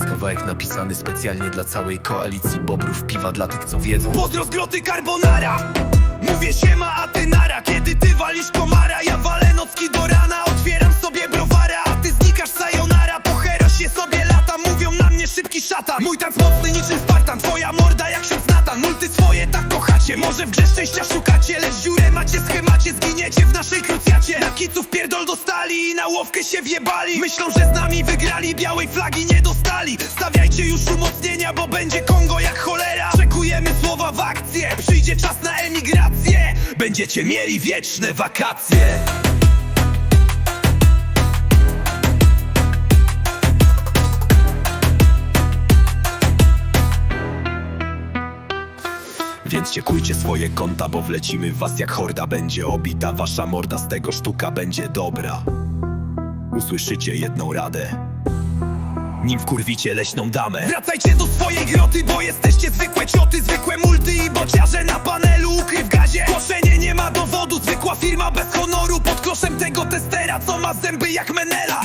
Kawałek napisany specjalnie dla całej koalicji Bobrów piwa dla tych co wiedzą. Pozdro z groty carbonara! Mówię siema, a ty nara! Kiedy ty walisz komara Ja walę nocki do rana. Otwieram sobie browara A ty znikasz sayonara. Po herosie sobie lata Mówią na mnie szybki szatan. Mój tanc mocny niczym Spartan Twoja morda jak ksiądz Natan Multy swoje tak kochacie Może w grze szczęścia szukacie. Lecz dziurę macie, schemacie Zginiecie w naszej krucjacie. Na kiców pierdol dostali I na łowkę się wjebali. Myślą, że z nami wygrali Białej flagi nie dostali Bo będzie Kongo jak cholera. Czekujemy słowa w akcję Przyjdzie czas na emigrację. Będziecie mieli wieczne wakacje. Więc ciekujcie swoje konta, bo wlecimy w was jak horda. Będzie obita wasza morda, z tego sztuka będzie dobra. Usłyszycie jedną radę nim wkurwicie leśną damę. Wracajcie do swojej groty, bo jesteście zwykłe cioty Zwykłe multy i bociarze na panelu Ukry w gazie. Głoszenie nie ma dowodu, zwykła firma bez honoru. Pod kloszem tego testera, co ma zęby jak Menela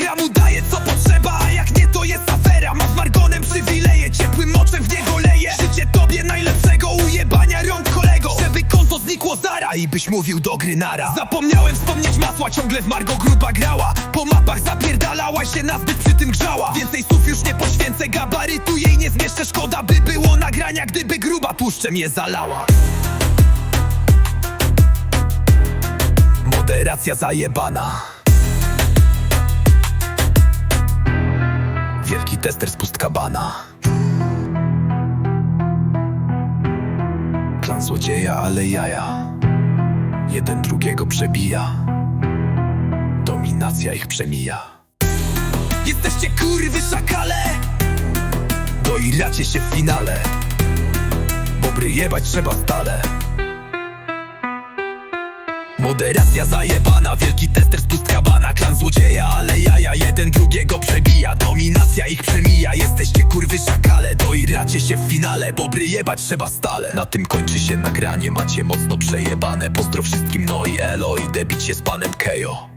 i byś mówił do gry nara. Zapomniałem wspomnieć masła, ciągle w Margo gruba grała. Po mapach zapierdalała się nazbyt przy tym grzała. Więcej słów już nie poświęcę, gabarytu jej nie zmieszczę. Szkoda by było nagrania, gdyby gruba tłuszczem je zalała. Moderacja zajebana. Wielki tester z pustkabana Klan złodzieja, ale jaja Jeden drugiego przebija. Dominacja ich przemija. Jesteście kurwy szakale! Doiracie się w finale. Bobry jebać trzeba stale. Moderacja zajebana, wielki tester z pustkabana Klan złodzieja, ale jaja, jeden drugiego przebija. Dominacja ich przemija, jesteście kurwy szakale Doiracie się w finale, bobry jebać trzeba stale. Na tym kończy się nagranie, macie mocno przejebane. Pozdro wszystkim, no i elo, idę bić się z panem Kejo